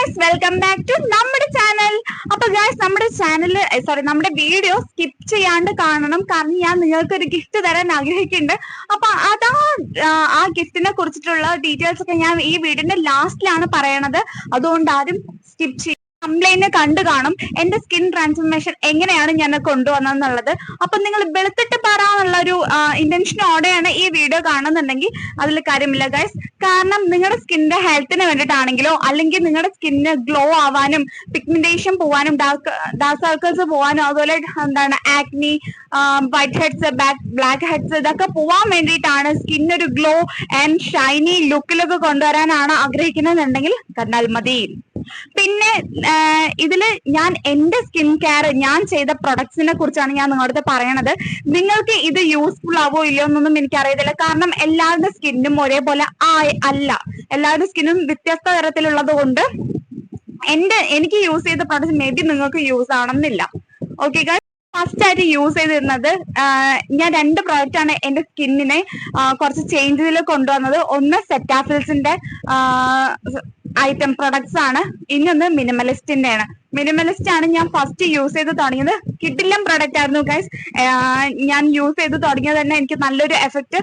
Guys welcome back to നമ്മുടെ channel അപ്പൊ guys നമ്മുടെ ചാനൽ സോറി നമ്മുടെ വീഡിയോ സ്കിപ്പ് ചെയ്യാണ്ട് കാണണം. കാരണം ഞാൻ നിങ്ങൾക്ക് ഒരു ഗിഫ്റ്റ് തരാൻ ആഗ്രഹിക്കുന്നുണ്ട്. അപ്പൊ അതാ ആ, ഗിഫ്റ്റിനെ കുറിച്ചിട്ടുള്ള ഡീറ്റെയിൽസ് ഒക്കെ ഞാൻ ഈ വീഡിയോന്റെ ലാസ്റ്റിലാണ് പറയണത്. അതുകൊണ്ട് ആരും സ്കിപ്പ് ചെയ്യും കംപ്ലൈന്റ് കണ്ടു കാണും. എന്റെ സ്കിൻ ട്രാൻസ്ഫോർമേഷൻ എങ്ങനെയാണ് ഞാൻ കൊണ്ടുവന്നതെന്നുള്ളത്. അപ്പൊ നിങ്ങൾ വെളുത്തിട്ട് പറയാനുള്ള ഒരു ഇന്റൻഷനോടെയാണ് ഈ വീഡിയോ കാണുന്നുണ്ടെങ്കിൽ അതിൽ കാര്യമില്ല ഗൈസ് കാരണം നിങ്ങളുടെ സ്കിന്നിന്റെ ഹെൽത്തിന് വേണ്ടിയിട്ടാണെങ്കിലോ അല്ലെങ്കിൽ നിങ്ങളുടെ സ്കിന്നിന് ഗ്ലോ ആവാനും പിഗ്മെന്റേഷൻ പോവാനും ഡാർക്ക് ഡാർക്ക് സർക്കിൾസ് പോവാനും അതുപോലെ എന്താണ് acne whiteheads blackheads ഇതൊക്കെ പോവാൻ വേണ്ടിയിട്ടാണ് സ്കിൻ ഒരു ഗ്ലോ ആൻഡ് ഷൈനി ലുക്കിലൊക്കെ കൊണ്ടുവരാനാണ് ആഗ്രഹിക്കുന്നതെന്നുണ്ടെങ്കിൽ കണ്ടാൽ മതി. പിന്നെ ഇതിൽ ഞാൻ എന്റെ സ്കിൻ കെയർ ഞാൻ ചെയ്ത പ്രൊഡക്ട്സിനെ കുറിച്ചാണ് ഞാൻ നിങ്ങളുടെ പറയണത്. നിങ്ങൾക്ക് ഇത് യൂസ്ഫുൾ ആവോ ഇല്ലയോ എന്നൊന്നും എനിക്ക് എനിക്കറിയത്തില്ല. കാരണം എല്ലാവരുടെ സ്കിന്നും ഒരേപോലെ ആയി അല്ല. എല്ലാവരുടെ സ്കിന്നും വ്യത്യസ്ത തരത്തിലുള്ളത് കൊണ്ട് എന്റെ എനിക്ക് യൂസ് ചെയ്ത പ്രൊഡക്ട്സ് മേ ബി നിങ്ങൾക്ക് യൂസ് ആവണമെന്നില്ല ഓക്കെ ഫസ്റ്റ് ആയിട്ട് യൂസ് ചെയ്തിരുന്നത് ഞാൻ രണ്ട് പ്രോഡക്റ്റ് ആണ് എന്റെ സ്കിന്നിനെ കുറച്ച് ചേഞ്ചിൽ കൊണ്ടുവന്നത്. ഒന്ന് സെറ്റാഫിൽസിന്റെ ഐറ്റം പ്രൊഡക്ട്സ് ആണ്. ഇന്നൊന്ന് മിനിമലിസ്റ്റിന്റെ ആണ് മിനിമലിസ്റ്റ് ആണ് ഞാൻ ഫസ്റ്റ് യൂസ് ചെയ്ത് തുടങ്ങിയത് കിട്ടില്ലം പ്രൊഡക്റ്റ് ആയിരുന്നു ഗൈസ് ഞാൻ യൂസ് ചെയ്ത് തുടങ്ങിയത് തന്നെ എനിക്ക് നല്ലൊരു എഫക്റ്റ്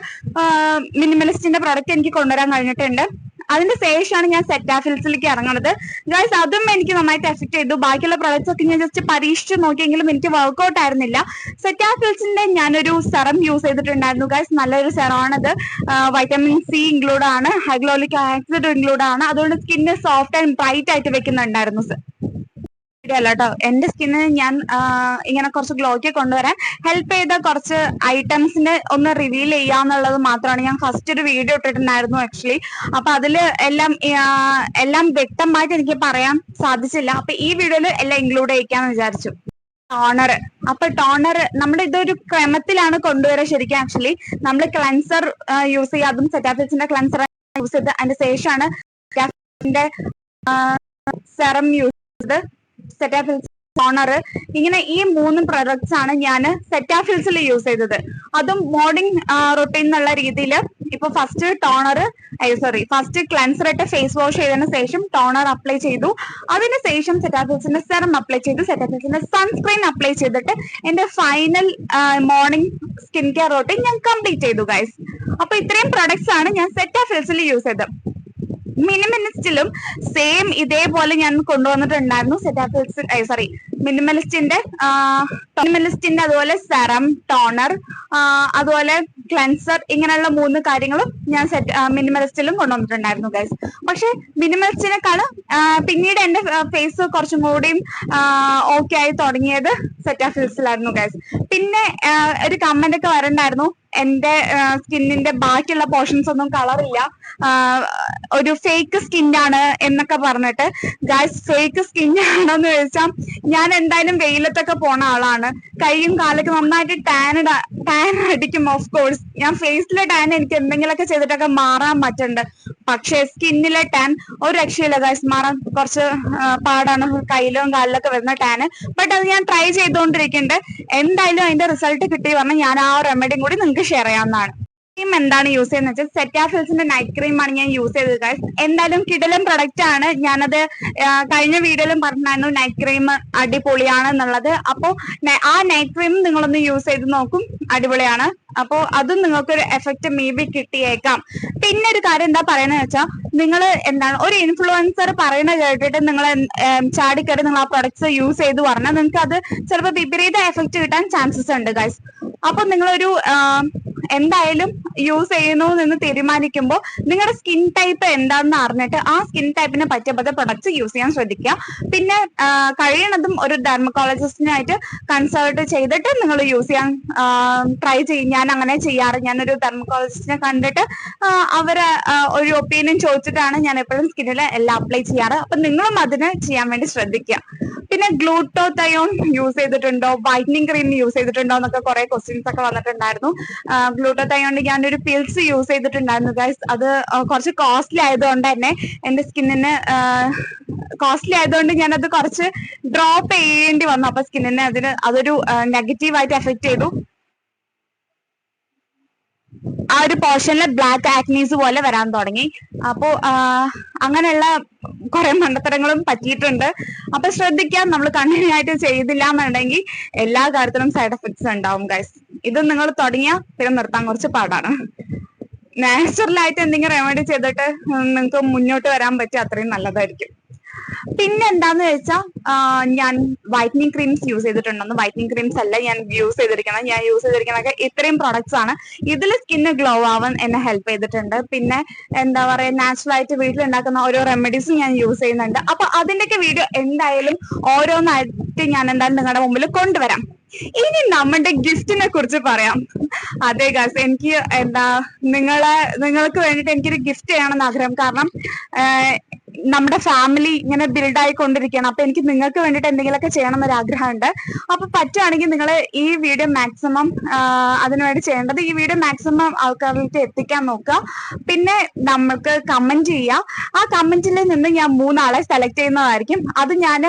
മിനിമലിസ്റ്റിന്റെ പ്രൊഡക്റ്റ് എനിക്ക് കൊണ്ടുവരാൻ കഴിഞ്ഞിട്ടുണ്ട്. അതിന് ശേഷമാണ് ഞാൻ സെറ്റാഫിൽസിലേക്ക് ഇറങ്ങുന്നത്. ഗൈസ് അതും എനിക്ക് നന്നായിട്ട് എഫക്ട് ചെയ്തു. ബാക്കിയുള്ള പ്രൊഡക്ട്സ് ഒക്കെ ഞാൻ ജസ്റ്റ് പരീക്ഷിച്ച് നോക്കിയെങ്കിലും എനിക്ക് വർക്ക്ഔട്ട് ആയിരുന്നില്ല. സെറ്റാഫിൽസിന്റെ ഞാനൊരു സെറം യൂസ് ചെയ്തിട്ടുണ്ടായിരുന്നു. ഗൈസ് നല്ലൊരു സെറമാണത് വൈറ്റമിൻ സി ഇൻക്ലൂഡ് ആണ്. ഹൈഗ്ലോലിക് ആസിഡ് ഇൻക്ലൂഡ് ആണ്. അതുകൊണ്ട് സ്കിന്ന് സോഫ്റ്റ് ആൻഡ് ബ്രൈറ്റ് ആയിട്ട് വെക്കുന്നുണ്ടായിരുന്നു അല്ല കേട്ടോ എന്റെ സ്കിന്നിന് ഞാൻ ഇങ്ങനെ കുറച്ച് ഗ്ലോക്കെ കൊണ്ടുവരാൻ ഹെൽപ്പ് ചെയ്ത കുറച്ച് ഐറ്റംസിന്റെ ഒന്ന് റിവീൽ ചെയ്യാന്നുള്ളത് മാത്രമാണ് ഞാൻ ഫസ്റ്റ് ഒരു വീഡിയോ ഇട്ടിട്ടുണ്ടായിരുന്നു ആക്ച്വലി അപ്പൊ അതിൽ എല്ലാം എല്ലാം വ്യക്തമായിട്ട് എനിക്ക് പറയാൻ സാധിച്ചില്ല. അപ്പൊ ഈ വീഡിയോയിൽ എല്ലാം ഇൻക്ലൂഡ് ചെയ്യിക്കാന്ന് വിചാരിച്ചു. ടോണർ അപ്പൊ ടോണർ നമ്മുടെ ഇതൊരു ക്രമത്തിലാണ് കൊണ്ടുവരാൻ ശരിക്കും ആക്ച്വലി നമ്മൾ ക്ലൻസർ യൂസ് ചെയ്യുക. അതും സെറ്റാഫിക്സിന്റെ ക്ലൻസർ യൂസ് ചെയ്ത് അതിന്റെ ശേഷമാണ് സെറം യൂസ് ചെയ്ത് സെറ്റാഫിൽസ് ടോണർ ഇങ്ങനെ ഈ മൂന്ന് പ്രൊഡക്ട്സ് ആണ് ഞാൻ സെറ്റാഫിൽസിൽ യൂസ് ചെയ്തത്. അതും മോർണിംഗ് റൊട്ടീൻ എന്നുള്ള രീതിയിൽ ഇപ്പൊ first toner sorry first cleanser ഇട്ട് ഫേസ് വാഷ് ചെയ്തതിന് ശേഷം ടോണർ അപ്ലൈ ചെയ്തു. അതിന് ശേഷം സെറ്റാഫിൽസിന്റെ സെറം അപ്ലൈ ചെയ്തു. സെറ്റാഫിൽസിന്റെ സൺസ്ക്രീൻ അപ്ലൈ ചെയ്തിട്ട് എന്റെ final morning skin care routine ഞാൻ കംപ്ലീറ്റ് ചെയ്തു ഗൈസ് അപ്പൊ ഇത്രയും പ്രൊഡക്ട്സ് ആണ് ഞാൻ സെറ്റാഫിൽസിൽ യൂസ് ചെയ്തത്. മിനിമലിസ്റ്റിലും സെയിം ഇതേപോലെ ഞാൻ കൊണ്ടുവന്നിട്ടുണ്ടായിരുന്നു. സെറ്റാഫിൽസ് സോറി മിനിമലിസ്റ്റിന്റെ മിനിമലിസ്റ്റിന്റെ അതുപോലെ സെറം ടോണർ അതുപോലെ ക്ലെൻസർ ഇങ്ങനെയുള്ള മൂന്ന് കാര്യങ്ങളും ഞാൻ സെറ്റ് മിനിമലിസ്റ്റിലും കൊണ്ടുവന്നിട്ടുണ്ടായിരുന്നു ഗൈസ് പക്ഷെ മിനിമലിസ്റ്റിനെക്കാളും പിന്നീട് എന്റെ ഫേസ് കുറച്ചും കൂടിയും ഓക്കെ ആയി തുടങ്ങിയത് സെറ്റ് ഓഫ് ഹിൽസിലായിരുന്നു ഗൈസ് പിന്നെ ഒരു കമന്റ് ഒക്കെ വരണ്ടായിരുന്നു. എന്റെ സ്കിന്നിന്റെ ബാക്കിയുള്ള പോർഷൻസ് ഒന്നും കളറില്ല ഒരു ഫേക്ക് സ്കിന്നാണ് എന്നൊക്കെ പറഞ്ഞിട്ട് ഗായ്സ് ഫേക്ക് സ്കിൻ ആണോന്ന് ചോദിച്ചാൽ ഞാൻ എന്തായാലും വെയിലത്തൊക്കെ പോണ ആളാണ്. കൈയും കാലൊക്കെ നന്നായിട്ട് ടാൻ ടാൻ അടിക്കും ഓഫ് കോഴ്സ് ഞാൻ ഫേസിലെ ടാൻ എനിക്ക് എന്തെങ്കിലുമൊക്കെ ചെയ്തിട്ടൊക്കെ മാറാൻ പറ്റുന്നുണ്ട് പക്ഷേ സ്കിന്നിലെ ടാൻ ഒരു രക്ഷയില്ല ഗൈസ് മാറാൻ കുറച്ച് പാടാണ്. കയ്യിലും കാലിലൊക്കെ വരുന്ന ടാന്. ബട്ട് അത് ഞാൻ ട്രൈ ചെയ്തുകൊണ്ടിരിക്കുന്നുണ്ട് എന്തായാലും അതിന്റെ റിസൾട്ട് കിട്ടി പറഞ്ഞാൽ ഞാൻ ആ റെമഡിയും കൂടി നിങ്ങൾക്ക് ഷെയർ ചെയ്യാവുന്നതാണ്. ക്രീം എന്താണ് യൂസ് ചെയ്യുന്നത് വെച്ചാൽ സെറ്റാഫിൽസിന്റെ നൈറ്റ് ക്രീം ആണ് ഞാൻ യൂസ് ചെയ്തത് ഗൈസ് എന്തായാലും കിടലം പ്രൊഡക്റ്റ് ആണ്. ഞാനത് കഴിഞ്ഞ വീഡിയോയിലും പറഞ്ഞായിരുന്നു നൈറ്റ് ക്രീം അടിപൊളിയാണ് എന്നുള്ളത്. അപ്പോ ആ നൈറ്റ് ക്രീം നിങ്ങളൊന്ന് യൂസ് ചെയ്ത് നോക്കും. അടിപൊളിയാണ്. അപ്പോ അതും നിങ്ങൾക്കൊരു എഫക്റ്റ് മേ ബി കിട്ടിയേക്കാം. പിന്നെ ഒരു കാര്യം എന്താ പറയുന്നത് വെച്ചാൽ നിങ്ങൾ എന്താണ് ഒരു ഇൻഫ്ലുവൻസർ പറയുന്ന കേട്ടിട്ട് നിങ്ങൾ ചാടിക്കറി നിങ്ങൾ ആ പ്രൊഡക്ട്സ് യൂസ് ചെയ്ത് പറഞ്ഞാൽ നിങ്ങൾക്ക് അത് ചിലപ്പോൾ വിപരീത എഫക്റ്റ് കിട്ടാൻ ചാൻസസ് ഉണ്ട് ഗൈസ് അപ്പൊ നിങ്ങളൊരു എന്തായാലും യൂസ് ചെയ്യുന്നു എന്ന് തീരുമാനിക്കുമ്പോൾ നിങ്ങളുടെ സ്കിൻ ടൈപ്പ് എന്താണെന്ന് അറിഞ്ഞിട്ട് ആ സ്കിൻ ടൈപ്പിന് പറ്റിയ പ്രൊഡക്ട്സ് യൂസ് ചെയ്യാൻ ശ്രദ്ധിക്കുക. പിന്നെ കഴിയണതും ഒരു ഡെർമക്കോളജിസ്റ്റിനായിട്ട് കൺസൾട്ട് ചെയ്തിട്ട് നിങ്ങൾ യൂസ് ചെയ്യാൻ ട്രൈ ചെയ്യും ഞാൻ അങ്ങനെ ചെയ്യാറ്. ഞാനൊരു ഡെർമക്കോളജിസ്റ്റിനെ കണ്ടിട്ട് അവരെ ഒരു ഒപ്പീനിയൻ ചോദിച്ചിട്ടാണ് ഞാൻ എപ്പോഴും സ്കിന്നിൽ എല്ലാം അപ്ലൈ ചെയ്യാറ്. അപ്പൊ നിങ്ങളും അതിന് ചെയ്യാൻ വേണ്ടി ശ്രദ്ധിക്കുക. പിന്നെ ഗ്ലൂട്ടോതയോൺ യൂസ് ചെയ്തിട്ടുണ്ടോ? വൈറ്റനിങ് ക്രീം യൂസ് ചെയ്തിട്ടുണ്ടോ എന്നൊക്കെ കുറെ ക്വസ്റ്റ്യൻസ് ഒക്കെ വന്നിട്ടുണ്ടായിരുന്നു. ഗ്ലൂട്ടോതയോണ്ട് ഞാനൊരു പിൽസ് യൂസ് ചെയ്തിട്ടുണ്ടായിരുന്നു. ഗൈസ് അത് കുറച്ച് കോസ്റ്റ്ലി ആയതുകൊണ്ട് തന്നെ എന്റെ സ്കിന്നിന് കോസ്റ്റ്ലി ആയതുകൊണ്ട് ഞാനത് കുറച്ച് ഡ്രോപ്പ് ചെയ്യേണ്ടി വന്നു. അപ്പൊ സ്കിന്നിന് അതിന് അതൊരു നെഗറ്റീവ് ആയിട്ട് എഫക്ട് ചെയ്തു. ആ ഒരു പോർഷനിൽ ബ്ലാക്ക് ആക്നീസ് പോലെ വരാൻ തുടങ്ങി. അപ്പോ അങ്ങനെയുള്ള കുറെ മണ്ടത്തരങ്ങളും പറ്റിയിട്ടുണ്ട്. അപ്പൊ ശ്രദ്ധിക്കാം നമ്മൾ കണ്ടിന്യൂ ആയിട്ട് ചെയ്തില്ല എന്നുണ്ടെങ്കിൽ എല്ലാ കാര്യത്തിലും സൈഡ് എഫക്ട്സ് ഉണ്ടാവും ഗൈസ് ഇത് നിങ്ങൾ തുടങ്ങിയാൽ പിന്നെ നിർത്താൻ കുറച്ച് പാടാണ്. നാച്ചുറൽ ആയിട്ട് എന്തെങ്കിലും റെമഡി ചെയ്തിട്ട് നിങ്ങൾക്ക് മുന്നോട്ട് വരാൻ പറ്റിയ അത്രയും നല്ലതായിരിക്കും. പിന്നെ എന്താന്ന് വെച്ചാൽ ഞാൻ വൈറ്റനിങ് ക്രീംസ് യൂസ് ചെയ്തിട്ടുണ്ടെന്ന്. വൈറ്റനിങ് ക്രീംസ് അല്ല ഞാൻ യൂസ് ചെയ്തിരിക്കണം ഞാൻ യൂസ് ചെയ്തിരിക്കണൊക്കെ ഇത്രയും പ്രൊഡക്ട്സ് ആണ്. ഇതിൽ സ്കിന്ന് ഗ്ലോ ആവാൻ എന്നെ ഹെൽപ്പ് ചെയ്തിട്ടുണ്ട്. പിന്നെ എന്താ പറയാ നാച്ചുറൽ ആയിട്ട് വീട്ടിലുണ്ടാക്കുന്ന ഓരോ റെമഡീസും ഞാൻ യൂസ് ചെയ്യുന്നുണ്ട്. അപ്പൊ അതിന്റെയൊക്കെ വീഡിയോ എന്തായാലും ഓരോന്നായിട്ട് ഞാൻ എന്തായാലും നിങ്ങളുടെ മുമ്പിൽ കൊണ്ടുവരാം. ഇനി നമ്മുടെ ഗിഫ്റ്റിനെ കുറിച്ച് പറയാം. അതെ ഗാസ് എനിക്ക് എന്താ നിങ്ങളെ നിങ്ങൾക്ക് വേണ്ടിയിട്ട് എനിക്കൊരു ഗിഫ്റ്റ് ചെയ്യണമെന്ന് ആഗ്രഹം. കാരണം നമ്മുടെ ഫാമിലി ഇങ്ങനെ ബിൽഡ് ആയിക്കൊണ്ടിരിക്കുകയാണ്. അപ്പൊ എനിക്ക് നിങ്ങൾക്ക് വേണ്ടിയിട്ട് എന്തെങ്കിലുമൊക്കെ ചെയ്യണം എന്നൊരു ആഗ്രഹമുണ്ട് അപ്പൊ പറ്റുവാണെങ്കിൽ നിങ്ങൾ ഈ വീഡിയോ മാക്സിമം അതിനുവേണ്ടി ചെയ്യേണ്ടത് ഈ വീഡിയോ മാക്സിമം ആൾക്കാരിലേക്ക് എത്തിക്കാൻ നോക്കുക. പിന്നെ നമ്മൾക്ക് കമന്റ് ചെയ്യുക. ആ കമന്റിൽ നിന്ന് ഞാൻ മൂന്നാളെ സെലക്ട് ചെയ്യുന്നതായിരിക്കും. അത് ഞാൻ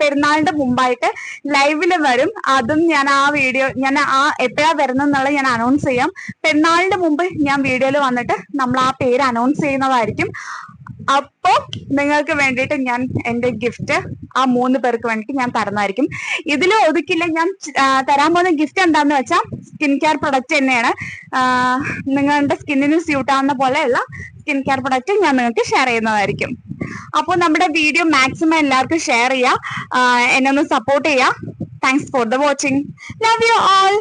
പെരുന്നാളിന്റെ മുമ്പായിട്ട് ലൈവിൽ വരും. അതും ഞാൻ ആ വീഡിയോ ഞാൻ ആ എപ്പോഴാ വരുന്നെന്നുള്ളത് ഞാൻ അനൗൺസ് ചെയ്യാം. പെരുന്നാളിന്റെ മുമ്പ് ഞാൻ വീഡിയോയിൽ വന്നിട്ട് നമ്മൾ ആ പേര് അനൗൺസ് ചെയ്യുന്നതായിരിക്കും. അപ്പോ നിങ്ങൾക്ക് വേണ്ടിയിട്ട് ഞാൻ എന്റെ ഗിഫ്റ്റ് ആ മൂന്ന് പേർക്ക് വേണ്ടിയിട്ട് ഞാൻ തരുന്നതായിരിക്കും. ഇതിൽ ഒതുക്കില്ല ഞാൻ തരാൻ പോകുന്ന ഗിഫ്റ്റ് എന്താന്ന് വെച്ചാൽ സ്കിൻ കെയർ പ്രൊഡക്റ്റ് തന്നെയാണ്. നിങ്ങളുടെ സ്കിന്നിന് സ്യൂട്ട് ആവുന്ന പോലെയുള്ള സ്കിൻ കെയർ പ്രൊഡക്റ്റ് ഞാൻ നിങ്ങൾക്ക് ഷെയർ ചെയ്യുന്നതായിരിക്കും. അപ്പോൾ നമ്മുടെ വീഡിയോ മാക്സിമം എല്ലാവർക്കും ഷെയർ ചെയ്യുക. ആ, എന്നെ ഒന്ന് സപ്പോർട്ട് ചെയ്യുക. Thanks for the watching love you all